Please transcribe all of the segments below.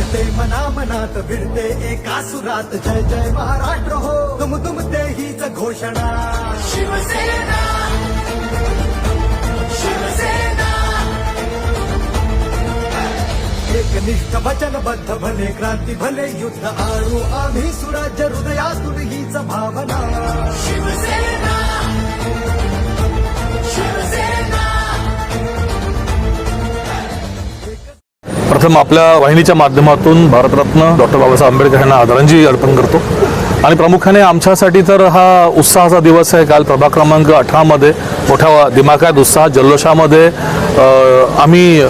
वाटते मना मनात भिडते एका सुरात. जय जय महाराष्ट्र हो. तुम तुम ते हीच घोषणा. शिवसेना. शिवसेना. एकनिष्ठ वचनबद्ध भले क्रांती भले युद्ध आणू आम्ही सुराज्य हृदयातून हीच भावना. शिवसेना. प्रथम आपल्या वाहिनीच्या माध्यमातून भारतरत्न डॉक्टर बाबासाहेब आंबेडकर यांना आदरांजली अर्पण करतो. आणि प्रामुख्याने आमच्यासाठी तर हा उत्साहाचा दिवस आहे. काल प्रभाग क्रमांक अठरामध्ये मोठ्या दिमाखात उत्साह जल्लोषामध्ये आम्ही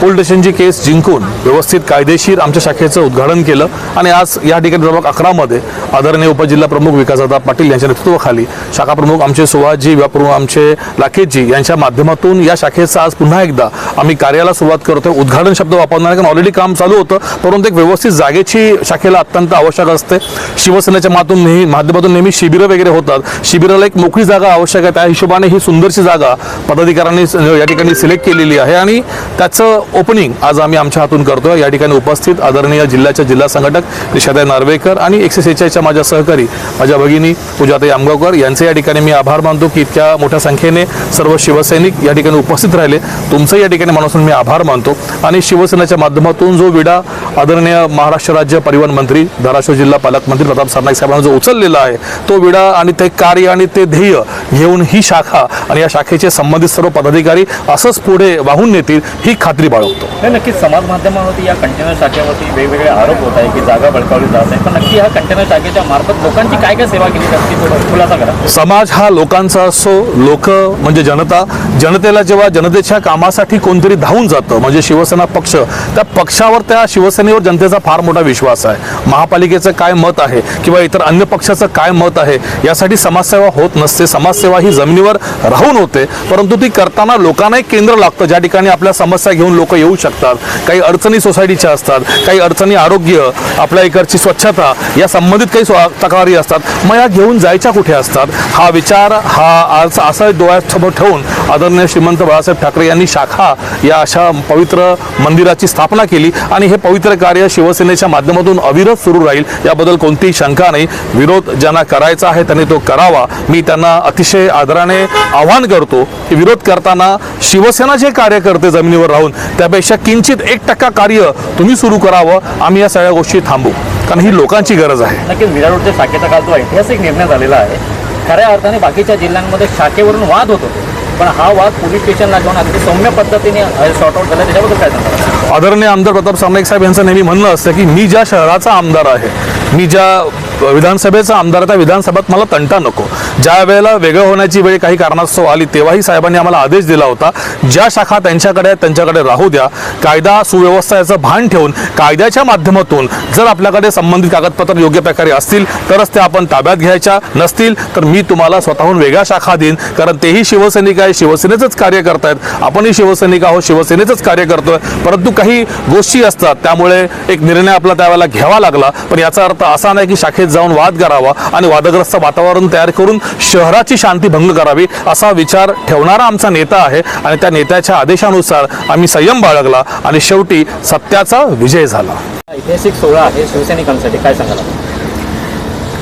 पोलीस केस जिंकून व्यवस्थित कायदेशीर आमच्या शाखेचं उद्घाटन केलं. आणि आज या ठिकाणी क्रमांक अकरामध्ये आदरणीय उपजिल्हा प्रमुख विकासदादा पाटील यांच्या नेतृत्वाखाली शाखा प्रमुख आमचे सुभाषजी व्याप्रमुख आमचे लाखेजी यांच्या माध्यमातून या शाखेचं आज पुन्हा एकदा आम्ही कार्याला सुरुवात करतोय. उद्घाटन शब्द वापरणार कारण ऑलरेडी काम चालू होतं. परंतु एक व्यवस्थित जागेची शाखेला अत्यंत आवश्यक असते. शिवसेनेच्या मातून नेहमी माध्यमातून नेहमी शिबिरं वगैरे होतात. शिबिराला एक मोकळी जागा आवश्यक आहे. त्या हिशोबाने ही सुंदरशी जागा पदाधिकाऱ्यांनी या ठिकाणी सिलेक्ट केलेली आहे. आणि त्याचं ओपनिंग आज आम्ही आमच्या हातून करतोय. या ठिकाणी उपस्थित आदरणीय जिल्ह्याच्या जिल्हा संघटक निषादाई नार्वेकर आणि एकशे सेहेचाळीसच्या माझ्या सहकारी माझ्या भगिनी पूजाताई आमगावकर यांचे या ठिकाणी मी आभार मानतो की इतक्या मोठ्या संख्येने सर्व शिवसैनिक या ठिकाणी उपस्थित राहिले. तुमचं या ठिकाणी मनापासून मी आभार मानतो. आणि शिवसेनेच्या माध्यमातून जो विडा आदरणीय महाराष्ट्र राज्य परिवहन मंत्री धाराशिव जिल्हा पालकमंत्री प्रताप सरनाईक साहेबांना जो उचललेला आहे तो विडा आणि ते कार्य आणि ते ध्येय घेऊन ही शाखा आणि या शाखेचे संबंधित सर्व पदाधिकारी असंच पुढे वाहून नेतील ही खात्री बाळगतो नाही नक्कीच समाज माध्यमावरती या कंटेनर शाखेवरती वेगवेगळे आरोप होत आहे की जागा बळकावली जात आहे पण नक्की ह्या कंटेनर शाखेच्या मार्फत लोकांची काय काय सेवा केली जाते खुलासा करा. समाज हा लोकांचा असो लोक म्हणजे जनता जनतेला जेव्हा जनतेच्या कामासाठी कोणतरी धावून जातं म्हणजे शिवसेना पक्ष त्या पक्षावर त्या शिवसेनेवर जनतेचा फार मोठा विश्वास आहे. महापालिकेचं काय मत आहे किंवा इतर अन्य पक्षाचं काय मत आहे यासाठी समाजसेवा होत नसते. समाजसेवा ही जमिनीवर राहून होते परंतु ती करताना लोकांना एक केंद्र लागतं. ज्या ठिकाणी आपल्या समस्या घेऊन लोक लोक येऊ शकतात काही अडचणी सोसायटीच्या असतात काही अडचणी आरोग्य आपल्या इकडची स्वच्छता या संबंधित काही स्व- तक्रारी असतात. मग या घेऊन जायच्या कुठे असतात? हा विचार हा आज असा डोळ्यासमोर ठेवून आदरणीय श्रीमंत बाळासाहेब ठाकरे यांनी शाखा या अशा पवित्र मंदिराची स्थापना केली आणि हे पवित्र कार्य शिवसेनेच्या माध्यमातून अविरत सुरू राहील. याबद्दल कोणतीही शंका नाही. विरोध ज्यांना करायचा आहे त्यांनी तो करावा. मी त्यांना अतिशय आदराने आव्हान करतो की विरोध करताना शिवसेना जे कार्य करते जमिनीवर राहून त्यापेक्षा किंचित एक टक्का कार्य तुम्ही सुरू करावं. आम्ही या सगळ्या गोष्टी थांबू. कारण ही लोकांची गरज आहे. नक्कीच विराट रोडच्या शाखेचा काल जो ऐतिहासिक निर्णय झालेला आहे खऱ्या अर्थाने बाकीच्या जिल्ह्यांमध्ये शाखेवरून वाद होत होते. पण हा वाद पोलीस स्टेशनला घेऊन अगदी सौम्य पद्धतीने सॉर्ट आउट झाला. त्याच्याबद्दल काय सांगणार आदरणीय आमदार प्रताप सरनाईक साहेब यांचं नेहमी म्हणणं असतं की मी ज्या शहराचा आमदार आहे मी ज्या विधानसभेचा आमदार त्या विधानसभेत मला तंटा नको. ज्या वेळेला वेगळं होण्याची वेळ काही कारणास्तव आली तेव्हाही साहेबांनी आम्हाला आदेश दिला होता ज्या शाखा त्यांच्याकडे आहेत त्यांच्याकडे राहू द्या. कायदा सुव्यवस्था याचं भान ठेवून कायद्याच्या माध्यमातून जर आपल्याकडे संबंधित कागदपत्र योग्य प्रकारे असतील तरच ते आपण ताब्यात घ्यायच्या नसतील तर मी तुम्हाला स्वतःहून वेगळ्या शाखा देईन. कारण तेही शिवसैनिक आहे शिवसेनेचंच कार्य करतायत. आपणही शिवसैनिक आहोत शिवसेनेचंच कार्य करतोय. परंतु काही गोष्टी असतात त्यामुळे एक निर्णय आपला त्यावेळेला घ्यावा लागला. पण याचा अर्थ असा नाही की शाखेत जाऊन वाद करावा आणि वादग्रस्त वातावरण तयार करून शहराची शांती भंग करावी असा विचार ठेवणारा आमचा नेता आहे. आणि त्या नेत्याच्या आदेशानुसार आम्ही संयम बाळगला आणि शेवटी सत्याचा विजय झाला. ऐतिहासिक सोहळा आहे शिवसैनिकांसाठी. काय सांगाल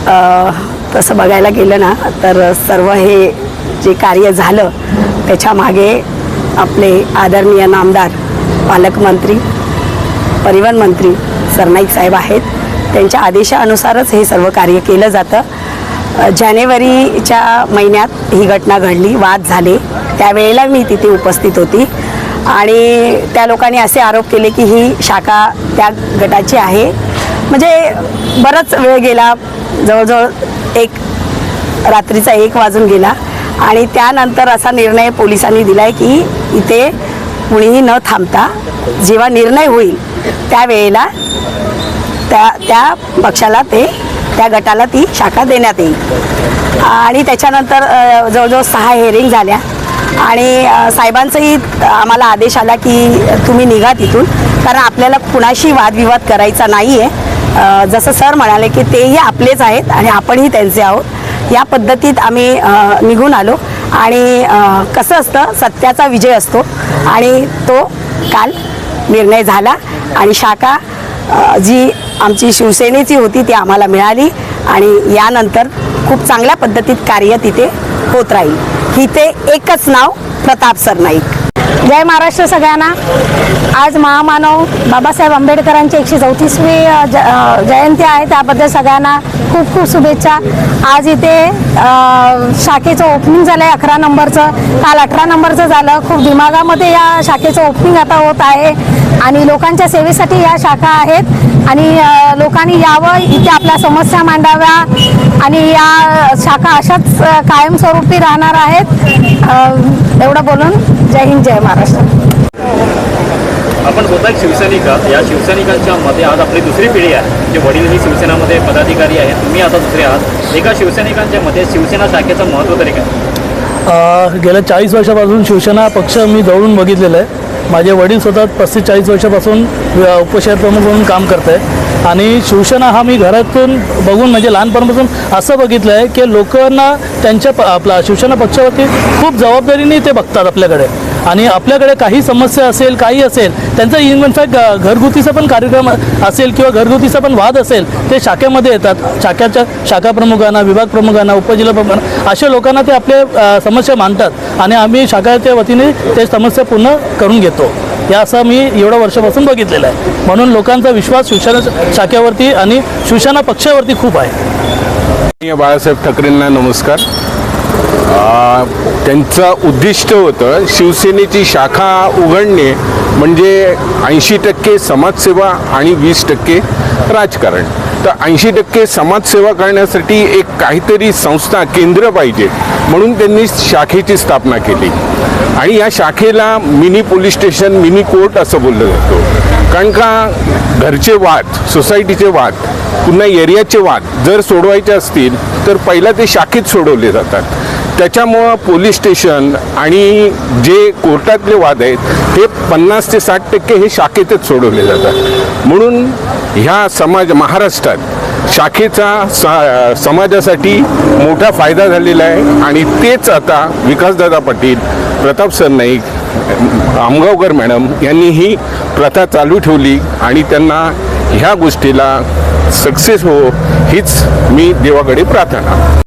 अ, तसं बघायला गेलं ना तर सर्व हे जे कार्य झालं त्याच्यामागे आपले आदरणीय नामदार पालकमंत्री परिवहन मंत्री सरनाईक साहेब आहेत. त्यांच्या आदेशानुसारच हे सर्व कार्य केलं जातं. जानेवारीच्या महिन्यात ही घटना घडली वाद झाले. त्यावेळेला मी तिथे उपस्थित होती. आणि त्या लोकांनी असे आरोप केले की ही शाखा त्या गटाची आहे. म्हणजे बराच वेळ गेला जवळजवळ एक रात्रीचा एक वाजून गेला. आणि त्यानंतर असा निर्णय पोलिसांनी दिला आहे की इथे कुणीही न थांबता जेव्हा निर्णय होईल त्यावेळेला त्या त्या पक्षाला ते त्या गटाला ती शाखा देण्यात येईल. आणि त्याच्यानंतर जवळजवळ सहा हेअरिंग झाल्या. आणि साहेबांचाही आम्हाला आदेश आला की तुम्ही निघा तिथून. कारण आपल्याला कुणाशी वादविवाद करायचा नाही आहे जसं सर म्हणाले की तेही आपलेच आहेत आणि आपणही त्यांचे आहोत. या पद्धतीत आम्ही निघून आलो. आणि कसं असतं सत्याचा विजय असतो. आणि तो काल निर्णय झाला. आणि शाखा जी आमची शिवसेनेची होती ती आम्हाला मिळाली आणि यानंतर खूप चांगल्या पद्धतीत कार्य तिथे होत राहील. तिथे एकच नाव प्रताप सरनाईक. जय महाराष्ट्र सगळ्यांना. आज महामानव बाबासाहेब आंबेडकरांची एकशे चौतीसवी ज जयंती आहे त्याबद्दल सगळ्यांना खूप खूप शुभेच्छा. आज इथे शाखेचं ओपनिंग झालं आहे अकरा नंबरचं. काल अठरा नंबरचं झालं. खूप दिमागामध्ये या शाखेचं ओपनिंग आता होत आहे. आणि लोकांच्या सेवेसाठी या शाखा आहेत. आणि लोकांनी यावं इथे आपल्या समस्या मांडाव्या. आणि या शाखा अशाच कायमस्वरूपी राहणार आहेत. एवढं बोलून जय हिंद जय महाराष्ट्र. आपण स्वतः एक शिवसैनिका. या शिवसैनिकांच्या मध्ये आज आपली दुसरी पिढी आहे. जे वडील ही शिवसेनामध्ये पदाधिकारी आहेत. तुम्ही आता दुसरे आहात. एका शिवसैनिकांच्या मध्ये शिवसेना शाखेचं महत्त्व तरी काय? गेल्या चाळीस वर्षापासून शिवसेना पक्ष मी जवळून बघितलेलं आहे. माझे वडील स्वतः पस्तीस चाळीस वर्षापासून उपशहर प्रमुख म्हणून काम करत आहे आणि शिवसेना हा मी घरातून बघून म्हणजे लहानपणापासून असं बघितलं आहे की लोकांना त्यांच्या प आपला शिवसेना पक्षावरती खूप जबाबदारीने ते बघतात आपल्याकडे. आणि आपल्याकडे काही समस्या असेल काही असेल त्यांचा इनफॅक्ट घरगुतीचा पण कार्यक्रम असेल किंवा घरगुतीचा पण वाद असेल ते शाखेमध्ये येतात. शाखेच्या शाखा प्रमुखांना विभाग प्रमुखांना उपजिल्हा प्रमुखांना अशा लोकांना ते आपले समस्या मांडतात. आणि आम्ही शाखाच्या वतीने ते समस्या पूर्ण करून घेतो. या असं मी एवढ्या वर्षापासून बघितलेलं आहे. म्हणून लोकांचा विश्वास शिवसेना शाखेवरती आणि शिवसेना पक्षावरती खूप आहे. बाळासाहेब ठाकरेंना नमस्कार. त्यांचं उद्दिष्ट होतं शिवसेनेची शाखा उघडणे म्हणजे ऐंशी टक्के समाजसेवा आणि वीस टक्के राजकारण. तर ऐंशी टक्के समाजसेवा करण्यासाठी एक काहीतरी संस्था केंद्र पाहिजे. म्हणून त्यांनी शाखेची स्थापना केली. आणि या शाखेला mini police station mini court असं बोललं जातं. कारण का घरचे वाद सोसायटीचे वाद पुन्हा एरियाचे वाद जर सोडवायचे असतील तर पहिला ते शाखेत सोडवले जातात. त्याच्यामुळं पोलीस स्टेशन आणि जे कोर्टातले वाद आहेत हे पन्नास ते साठ टक्के हे शाखेतच सोडवले जातात. म्हणून ह्या समाज महाराष्ट्रात शाखेचा सा समाजासाठी मोठा फायदा झालेला आहे आणि तेच आता विकासदादा पाटील प्रताप सरनाईक आमगावकर मॅडम यांनी ही प्रथा चालू ठेवली आणि त्यांना ह्या गोष्टीला सक्सेस हो हीच मी देवाकडे प्रार्थना